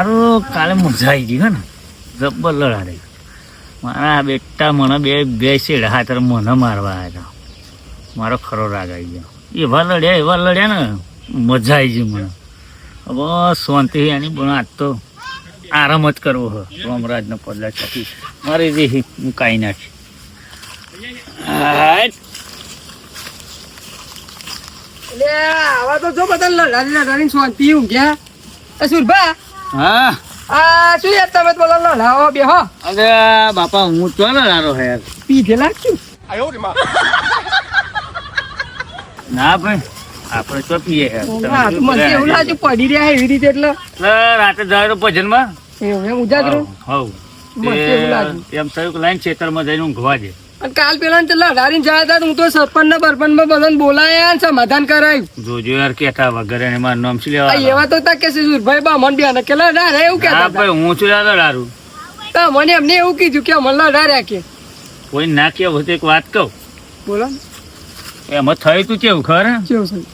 હારું કાલે મજા આવી ગઈ હે ને. જબ્બર રહી મારા બેટા મને બે બે શેડા હાથર મને મારવા આવ્યા. મારો ખરો રાગ આવી ગયો. એવા લડ્યા એવા લડ્યા ને. મજા આવી ગઈ મને. હવે શાંતિ એની, પણ આજ તો આરામ જ કરવો હોય રોમરાજનો પદલા છતી. મારી જે હું કાંઈ નાખી આવા તો જો બધા લડાની લડાની શાંતિ ઊંઘ્યા સુરભા હા. આ શું યાર તમે બધા લડાવો બે હો. અરે બાપા હું તો લડારો હે? યાર ના ભાઈ આપણે તો પીએ હા, મને એવું લાગ્યું પડી રહ્યા એવી રીતે એટલે. રાતે જાય તો ભજનમાં? એવું એમ ઉજાગરો હવ. એમ થયું કે લાઈન ખેતરમાં જઈને ઊંઘવા દે. અને કાલ પેલા ને લડાડીને જાય હતા હું તો સરપંચ ને બરપંચમાં બધાને બોલાયા ને સમાધાન કરાયું. જોજો યાર કેતા વગર એને મારું નામ શું લેવા એવા તો તા કે સુરભાઈ બા મન બેન કે લડાડે એવું હા ભાઈ હું છું યાર લડારું? તો મને એમને એવું કીધું કે મને લડાડ્યા કે. કોઈ ના કેવું હોય એક વાત કહું. બોલો ને, એમાં થયું તું કેવું ખબર કેવું થયું?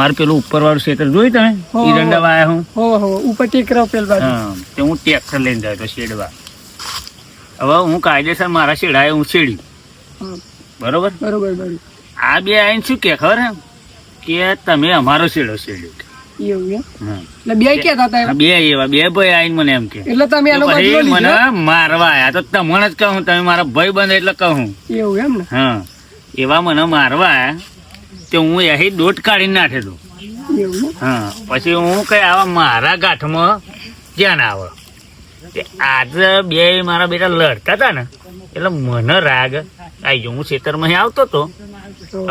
મારું પેલું ઉપર વાળું ક્ષેત્ર જોયું તમે. ઈરંડા વાયા હું. હો હો. ઉપર ટેકરા પેલ બાજુ. તે હું ટ્રેક્ટર લઈને જાય તો શેડવા. હવે હું કાયદેસર મારા શેડાએ હું શેડ્યું. હા, બરોબર? બરોબર બરોબર. આ બે આઈને શું કે ખબર એમ કે તમે અમારો શેડો શેડ્યો એવું એટલે બે કહેતા હતા બે એવા બે ભાઈ આઈને મને એમ કે. એટલે તમે એનો બદલો મને મારવા આયા. તો તમને જ કહું તમે મારા ભાઈ બંધ એટલે કહું. એવું એમ ને? હા. એવા મને મારવા આયા તે હું અહીં દોટ કાઢી નાખે હા. પછી હું કઈ આવા મારા ગાંઠમાં ધ્યાન આવે. આજે બે મારા બેટા લડતા હતા ને એટલે મને રાગ આવી ગયો હું ખેતરમાં આવતો હતો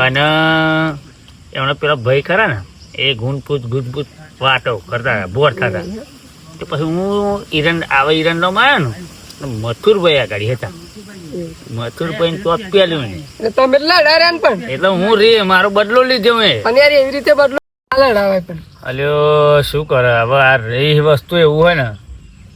અને એમણે પેલા ભાઈ ખરા ને એ ગુણપૂત ગુજપૂત વાતો કરતા હતા ભોર થતા તો પછી હું ઈરંડ આવા ઈરંડોમાં આવ્યો ને મથુરભાઈ આ આગળ હતા. મથુર મથુરભાઈ તો પેલું એટલે તમે લડાડ્યા ને પણ. એટલે હું રે મારો બદલો લીધો મેં. અને યાર એવી રીતે બદલો લડાવાય પણ. અલ્યો શું કરે? હવે આ રે વસ્તુ એવું હોય ને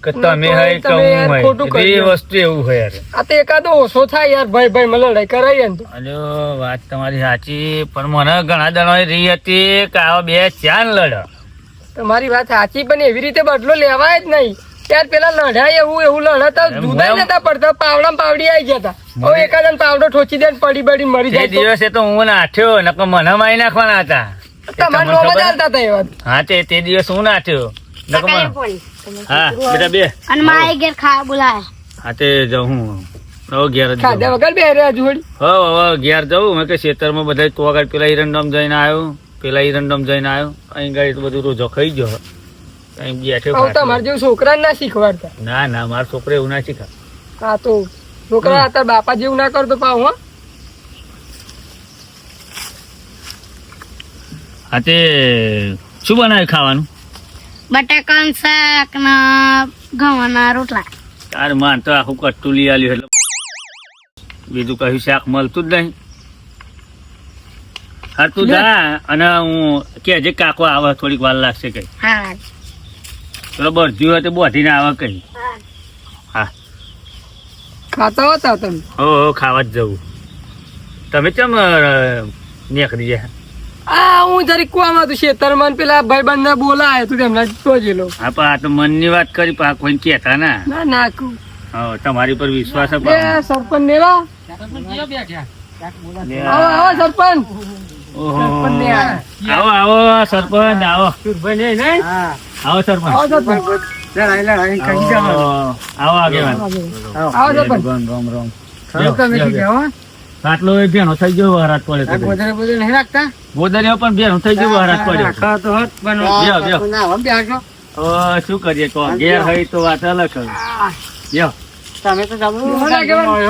કે તમે કે હું વસ્તુ એવું હોય યાર. આ તો એકાદો ઓછો થાય યાર ભાઈ ભાઈ મને લડાઈ કરાય ને તો. અલ્યો વાત તમારી સાચી પણ મને ઘણા દણો રહી હતી કે આવા બે ચાન લડ. તમારી વાત સાચી પણ એવી રીતે બદલો લેવાય જ નહીં. ત્યાર પેલા લડાય એવું એવું લડતા જુદા નતા પડતા પાવડા પાવડી આવી ગયા હતા હવે એકાદા પાવડો ઠોચી દે પડી પડી મરી જાય દિવસે તો હું નાઠ્યો નકર મને મારી નાખવાના હતા. એ તમારે નોમ જ હાલતા હતા એવા હા તે તે દિવસ હું નાઠ્યો. નકર હા બેટા બે. અને માએ ઘેર ખાવા બોલાય હા તે જાઉં ઘેર ખાધા વગર બે રહ્યા જોડી? હો હવે ઘેર જવું. મેં કે ખેતરમાં બધા તો આગળ પેલા ઈરંડમ જઈને આવ્યો પેલા ઈરંડમ જઈને આવ્યો. અહીં ગાડી તો બધું રોજો ખાઈ ગયો. અહીં બેઠો તમારે જેવું છોકરા ના શીખવાડતા. ના ના મારા છોકરો એવું ના શીખા. હા તો છોકરા હતા બાપા જેવું ના કરતો પાવ હા. હા શું બનાવ્યું ખાવાનું? બટાકાનું શાક ને ઘઉંના રોટલા. તાર માન તો આખું કટ્ટું લઈ આવ્યું એટલે બીજું કહ્યું શાક મળતું જ નહીં. હા તું જા અને હું કે જે કાકો આવે થોડીક વાર લાગશે કઈ હા. બરજી હોય તો બોધીને આવે કઈ હા. ખાતા હતા તમે? હો હો ખાવા જ જવું. તમે કેમ અ, નીકળી જાય? આ હું જરી કુવામાં હતું શેતર મન પેલા ભાઈ બંધ ને બોલાય તું તેમના શોધેલો હા પણ આ તો મનની વાત કરી પા કોઈ કેતા ના. ના ના કુ હા તમારી પર વિશ્વાસ એ સરપંચ નેવા આવો આવો સરપંચ. ઓહો. સરપંચ આવો. આવો સરપંચ આવો. હા. આવો સરપંચ. આવો સરપંચ. આવો આવો આગેવાન. આવો સરપંચ. રામ રામ સરપંચ. આટલો એ ભેણો થઈ ગયો વરાત પડે તો ગોદરીઓ પણ ભેણો થઈ ગયો વરાત પડ્યો શું કરીએ તો ઘેર હોય તો વાત અલગ હોય.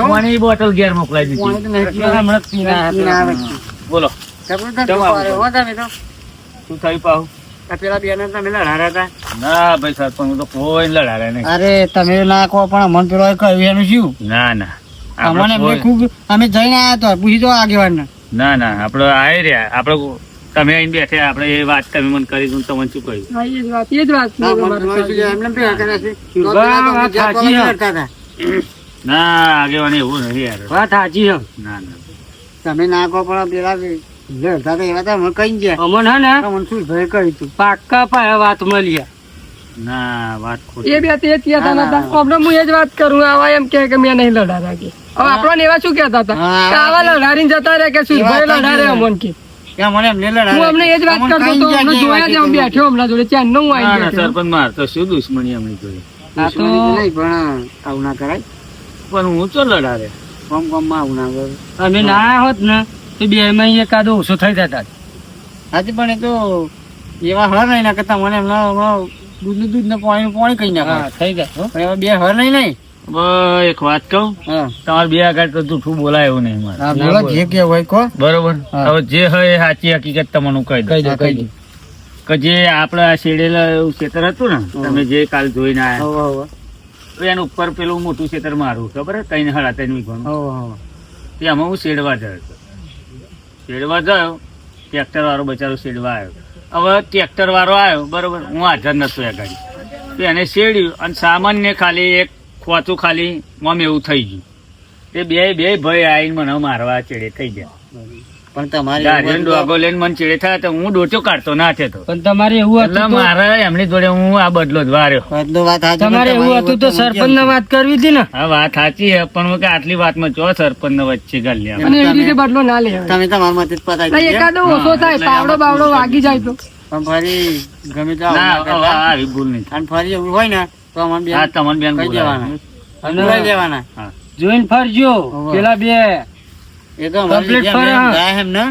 પાણીની બોટલ ઘેર મોકલાઈ દીધી. બોલો. શું થયું પાહુ? પેલા બેન તમે લડાડ્યા હતા? ના ભાઈ સરપંચ તો કોઈ લડાડે નહીં. અરે તમે ના કહો પણ મન પેલો કહ્યું એનું શું? ના ના. અમને એમને ખૂબ અમે જઈને આવ્યા તો પૂછી તો આગેવાન ના ના આપણે આવી રહ્યા. આપણે તમે અહીં બેઠે આપણે એ વાત તમે મને કરી હું તમને શું કહ્યું? એ જ વાત એ જ વાત. ના આગેવાની એવું નથી યાર. વાત સાચી છે. ના ના. તમે ના કહો પણ પેલા લડતા તો એવા તો અમે કઈ ગયા. અમન હે ને અમને શું ભાઈ કહ્યું પાક્કા પાયા વાત મળ્યા. ના વાત ખોટી. એ બે તે કહેતા નતા ના. હું એ જ વાત કરું આવા એમ કે કે મેં નહીં હવે આપણને એવા શું કહેતા હતા? કે આવા લડારીને જતા કે લડારે અમોન કે. પણ હું તો લડારે કોમ કોમમાં આવું ના અમે ના હોત ને તો બે માં એકાદો ઓછો થઈ જતા. હાથી પણ એ તો એવા હોય ને એના કરતા મને એમના દૂધનું દૂધ ને પાણી પાણી કઈ નાખે થઈ ગયા પણ બે હર નહીં નહીં. એક વાત કહું. હા. તમારે બે આગળ તો જૂઠું બોલાય એવું નહીં મારે. જે કે હોય કો બરોબર હવે જે હોય એ સાચી હકીકત તમને કહી દઉં કહી દઉં કે જે આપણે આ શેડેલા એવું ખેતર હતું ને તમે જે કાલ જોઈને તો એના ઉપર પેલું મોટું ખેતર મારું ખબર? ત્રણ હળા ત્રણ. તે આમાં હું શેડવા ગયો હતો શેડવા ગયો ટ્રેક્ટર વાળો બચારો શેડવા આવ્યો. હવે ટ્રેક્ટર વાળો આવ્યો, બરોબર, હું હાજર નતો એ ગાડી. તો એને શેડ્યું અને સામાન્ય ખાલી એક ખોચું ખાલી મમ એવું થઈ ગયું. તે બે બે ભાઈ આવીને મને મારવા ચેડે, થઈ ગયા. પણ તમારે ડોગો લઈને મને ચીડે થાય તો હું ડોચો કાઢતો ના થતો પણ તમારે એવું હતું મારે એમની જોડે હું આ બદલો જ વાર્યો. બદલો વાત સાચી, તમારે એવું હતું તો સરપંચ ને વાત કરવી હતી ને? હા વાત સાચી છે પણ હું કે આટલી વાતમાં ચો સરપંચ ને વચ્ચે ગાલી અને એવી રીતે બદલો ના લે તમે તમારા મતે પતાવી એકાદો ઓછો થાય પાવડો બાવડો વાગી જાય તો. પણ ફરી ગમે તે આવું ભૂલ નહીં. અને ફરી એવું હોય ને તો અમને બેન હા તમને બેન કહી. દેવાના. જોઈન ફરજો. પેલા બે. એ તો એમ ને.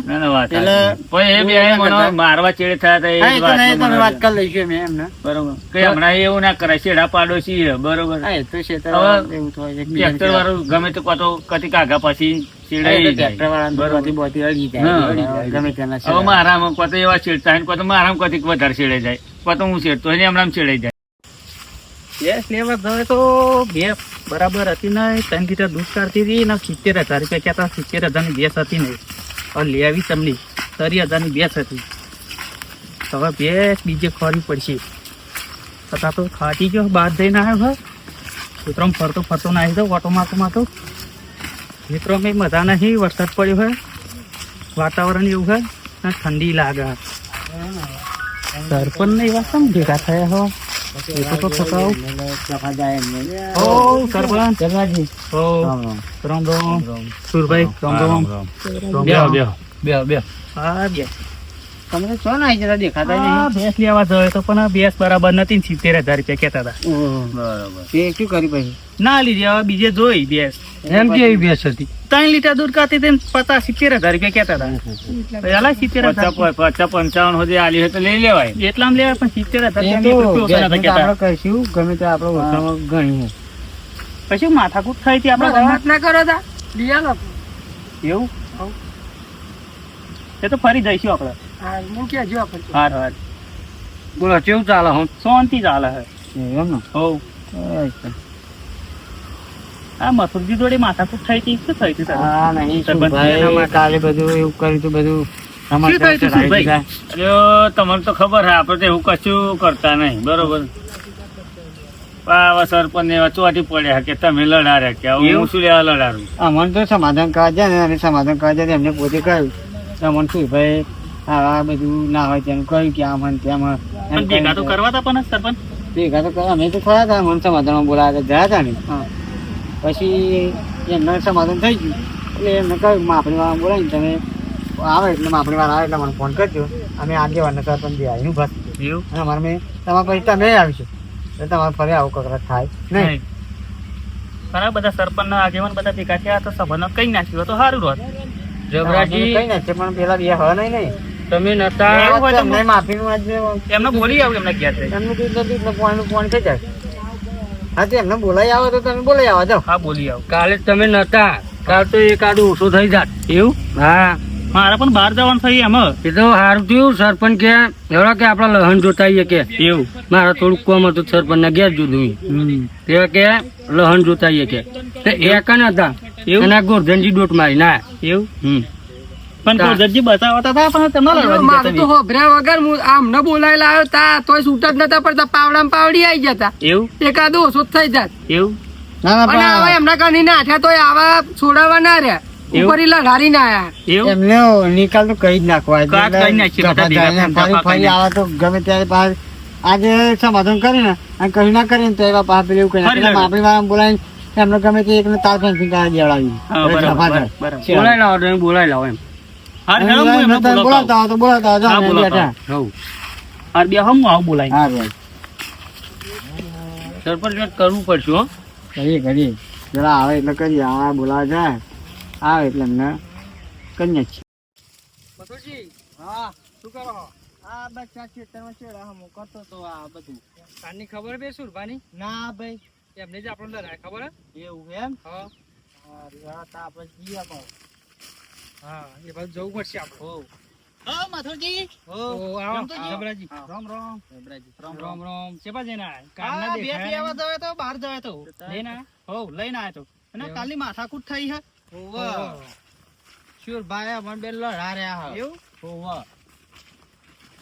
એવું ના મારવા ચેડે થયા હતા એ હા, એ તો નહીં, વાતમાં તમે વાત કરી લઈશું અમે એમને બરોબર. કે હમણાં એવું ના કરાય છેડા પાડોશી બરોબર. હા તો એવું થાય ટ્રેક્ટર વાળું ગમે તે કોતો કતી કાગા પછી. મારામાં કોતો એવા છેડતા કોતો મારામાં કતીક વધારે છેડે જાય. કોતો હું છેડતો હમણાં છેડાઈ જાય. ગેસ લેવા જાય તો બે બરાબર હતી ને ત્રણ લીટર દૂધ કાઢતી હતી ને સિત્તેર હજાર રૂપિયા કહેતા સિત્તેર હજારની ભેંસ હતી નહીં. હવે લેવી તમને. તરી હજારની ભેંસ હતી. હવે ભેંસ બીજે ખોરવી પડશે. છતાં તો ખાટી ગયો બહાર જઈને આવ્યો હવે મિત્રોમાં ફરતો ફરતો ના આવી દો ઓટો મારતો મારતો મિત્રો મેં મજા નહીં, વરસાદ પડ્યો હોય વાતાવરણ એવું હોય ને ઠંડી લાગે. સરપંચ ને એવા કેમ ભેગા થયા હો? એ તો તો થતા હોવ. સફા જાય એમને. ઓ સરપંચ જગવાજી. ઓ રામ રામ. રામ રામ સુરભાઈ રામ રામ રામ બેહો, રામ. બેહો. બે બે હા બે તમે છો ને અહીં દેખાતા નહીં? ભેંસ લેવા જયો તો પણ ભેંસ બરાબર નથી ને સિત્તેર હજાર રૂપિયા કહેતા હતા. બરાબર. શું કરી પછી? ના લીધી હવે બીજે જોઈ ભેંસ. એમ કેવી ભેંસ હતી. ત્રણ લીટર દૂધ કાતી હતી પચાસ સિત્તેર હજાર રૂપિયા કહેતા હતા. પેલા સિત્તેર હજાર પચાસ પંચાવન સુધી આલી હોય તો લઈ લેવાય. એટલામાં લેવાય પણ સિત્તેર હજાર. આપણે કહીશું ગમે તે આપણે ઓછામાં ગણીએ પછી માથાકૂટ થઈ હતી આપણે આપણે ના કરો તા. લિયા એવું? એ તો ફરી જઈશું આપણે. હા હું ક્યાં જો આપણે હાર હાર. બોલો કેવું ચાલે હું? શાંતિ ચાલે હે. એમ ને? હોવ આ મથુરજી જોડે માથાકૂટ થઈ હતી શું થઈ હતી હા નહીં. કાલે બધું એવું કર્યું હતું બધું તમને તો ખબર હા આપણે તો એવું કશું કરતા નહીં બરોબર? સરપંચ ને ચોટી પડ્યા કે તમે લડાડ્યા કે હું શું લેવા લડાડું અમને તો સમાધાન કાઢ્યા ને અને સમાધાન કાઢ્યા એમને પોતે કહ્યું. કે અમને શું ભાઈ? આ બધું ના હોય તેમ કહ્યું કે આમ તેમ ભેગા તો કરવા હતા પણ સરપંચ. ભેગા તો કરવા અમે તો ખરા હતા મને સમાધાનમાં બોલાવ્યા હતા, ગયા હતા ને. પછી એમને સમાધાન થઈ ગયું. એટલે એમને કહ્યું માપણી વાળા બોલાવીને તમે આવે એટલે માપણી વાળા આવે એટલે મને ફોન કરજો. અમે આગેવાના સરપંચ જે આવીને એવું? અને અમારે મેં તમારા પછી તમે આવીશું. એટલે તમારે ફરી આવું કકરાટ થાય. નહીં. ઘણા બધા સરપંચના આગેવાન બધા ભેગા થયા તો સભાનો કઈ નાખ્યું તો સારું રોત જબરાજી. કઈ નથી પણ પેલા બે હવે નહીં નહીં. તમે નતા તમને માફી નું આજે એમને બોલી આવું એમને ગયા છે એમનું કીધું નથી એટલે કોણ કોણ થઈ જાય. હા તો એમને બોલાઈ આવો તો તમે બોલાઈ આવો જાઓ. હા બોલી આવો. કાલે તમે નતા. કાલ તો એકાદું ઓછો થઈ જાત. એવું? હા. મારે પણ બહાર જવાનું થઈ એમ. એ તો સારું થયું સરપંચ કે એવડા કે આપડા લહન જોતાઈએ કે. એવું? મારે થોડુંક કોમ હતું સરપંચ ને ઘેર જુદું. તે કે લહન જોતાઈએ કે. એ એક જ હતા એવું? એના ગોરધનજી ડોટ મારી ના. એવું? હમ. પણ ગોરધનજી બતાવતા હતા પણ તમને લડવા દીધા મારું તો હોભર્યા વગર હું આમ ન બોલાયેલા આવ્યો તા તોય છૂટ જ નતા પડતા પાવડા પાવડી આવી જતા એવું? એકાદું ઓછો થઈ જાત. એવું? ના ના અને હવે પણ એમના કારણે નાઠ્યા તોય આવા છોડાવા ના રહ્યા. એવું? ઉપર લગાડી ના આયા. એમને નિકાલ તો કઈ જ નાખવા. કરી ફરી. આવે તો ગમે ત્યારે પાછ આજે સમાધાન કરીને અને કહી ના કરીને તો એવા પેલું ફરી આપણી વાળા બોલાવીને એમને ગમે તે એકને તાર બરાબર, પાછળ. બરાબર. બોલાવી લાવો તમે બોલાવી લાવો એમ. બોલાવતો તો બેઠા. હાર બે હમ આવું બોલાય હા ભાઈ. સરપંચ કરવું પડશે હો. કરીએ કરીએ. જરા આવે એટલે કરીએ. આ બોલાવે જાય આવે એટલે એમને કરીએ છીએ. હા. શું કરો આ બસ આ ખેતરમાં ચેડા હમો કરતો તો આ બધું. કાનની ખબર બે સુરભાની? ના ભાઈ. એમને જ આપણને લડાય ખબર હે? એવું એમ? હા. આપણે જઈએ હા એ બાજુ જવું પડશે આપણે હો. હા માથુરજી. હો. આવો. જબરાજી. રામ રામ. રામ રામ રામ. ચેપા જઈને આયા? હા, કાનના બે દેખાયા લેવા તો બહાર જવે તો. લઈને આયા? હો લઈને આવ્યો તો. અને એવું? કાલની માથાકૂટ થઈ હે. ઓહો. શુરભાઈ આપણને બે લડા રહ્યા હે. એવું.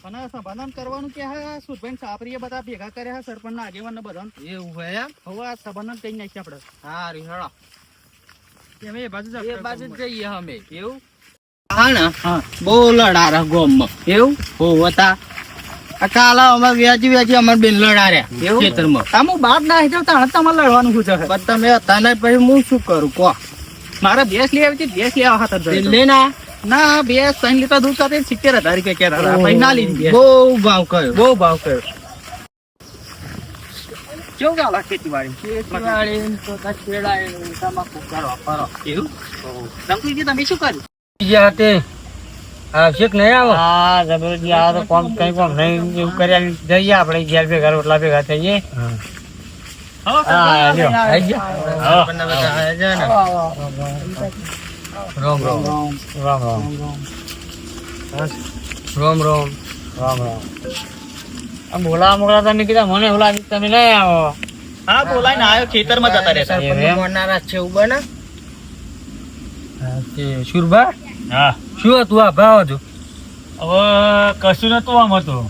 અને સભાનંદ કરવાનું કે હા સુરભાઈ સાપરીએ બધા ભેગા કર્યા હે સરપંચ ના આગેવાન ને બધા એવું હોય એમ? હવે આ સભાનંદ કઈ નાખીએ આપણે. સારું હેડો. અમે એ બાજુ એ બાજુ જઈએ અમે. એવું? હા ને? હા. બહુ લડારા ગોમમાં. એવું? હો હતા કાલા અમાર વ્યાજી વ્યાજી અમાર બેન લડાર્યા એવું? ખેતરમાં. તમે બાપ ના તાણે તમારે લડવાનું શું છે પણ તમે હતા ને પછી હું શું કરું કો? મારે ભેંસ લઈ આવી હતી ભેંસ લેવા હતા જ જતો. ના બે ત્રણ લીટર દૂધ સાથે સિત્તેર હજાર રૂપિયા કહેતા હતા. પછી ના લીધી બહુ ભાવ કયો? બહુ ભાવ કર્યો કેવું ચાલે ખેતીવાડી? ખેતીવાડી તો કાંઈ નહીં, તમાકુ કરો, કરો. એવું? રમતુજી તમે શું કર્યું? બીજા હાથે આવશે કે નહીં આવો? હા જબરજી આ તો કોમ કઈ કોમ નહીં. એવું કર્યા જઈએ આપણે ઘેર ભેગા રોટલા ભેગા થઈએ. હા હા? હા. રામ રામ. રામ રામ. રોમ રોમ. રામ રામ. રોમ રોમ રામ રામ આ બોલા મોકલા તમે કીધા મને એવું તમે નહીં આવો. હા બોલાય ને આવ્યો ખેતરમાં જતા રહેતા. સરપંચને છે એવું બને? હા, તે શુરભા? હા. શું હતું આ ભાવ હતું? હવે કશું નતું આમ હતું.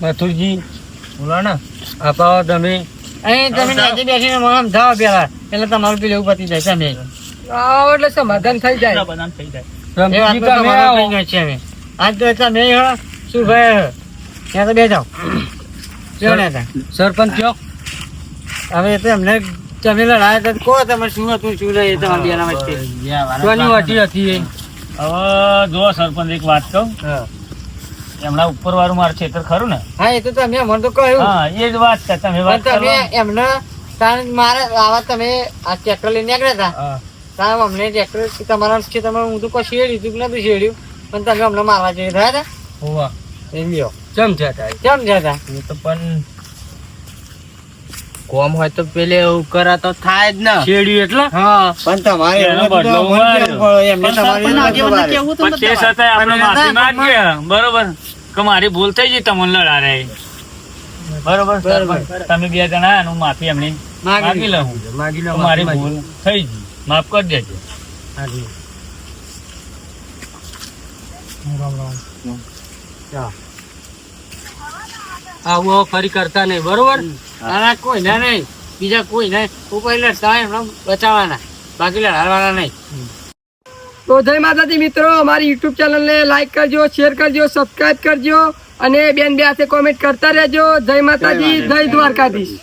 મથુરજી બોલો ને. આ તમે અહીં તમે નીચે બેસીને મને થાવ પેલા. એટલે તમારું પેલું એવું પતી જાય તમે આવો એટલે સમાધાન થઈ જાય. એ વાત તો અમે. આજ તો શું ભાઈ ત્યાં તો બે જાઓ કેવું ને હતા સરપંચ કયો? હવે તો એમને તમે લડાયા તો કહો તમે શું હતું શું નહીં તમારા બેના વચ્ચે? કોની વાટી હતી હવે જો સરપંચ એક વાત કહું. એમના ઉપર વાળું મારું ખેતર ખરું ને? હા એ તો તમે મને તો કહ્યું. હા એ જ વાત છે તમે વાત તમે એમને તાણ મારે આવા તમે આ ટ્રેક્ટર લઈને નીકળ્યા હતા હા. અમને ટ્રેક્ટર તમારા છે તમારે હું તો કોઈ શેડ્યું તું કે નતું શેડ્યું? પણ તમે અમને મારવા જઈ રહ્યા હતા હોવા. એમ લ્યો. ચમ જતા કેમ જતા. હું તો પણ કોમ હોય તો પેલે એવું કરા તો થાય જ ને. શેડ્યું એટલે? હા. પણ તમારે એનો એમને કેમ તમારે કેમ તો તે આપણે માફી માંગીએ. બરોબર. કે મારી ભૂલ થઈ ગઈ તમને લડા રે બરોબર. તમે બે જણા એનું માફી એમની માગી માગી લઉં. માગી લો મારી ભૂલ થઈ ગઈ. માફ કરી દેજો. હાજી. આવું ફરી કરતા નહીં બરોબર? આના કોઈ ના નહીં બીજા કોઈ નહીં. ઉપર લડતા બચાવવાના. બાકી હારવાના નહીં. તો જય માતાજી મિત્રો અમારી યુટ્યુબ ચેનલને લાઈક કરજો શેર કરજો સબસ્ક્રાઇબ કરજો અને બેન બે હાથે કોમેન્ટ કરતા રહેજો. જય માતાજી. જય દ્વારકાધીશ.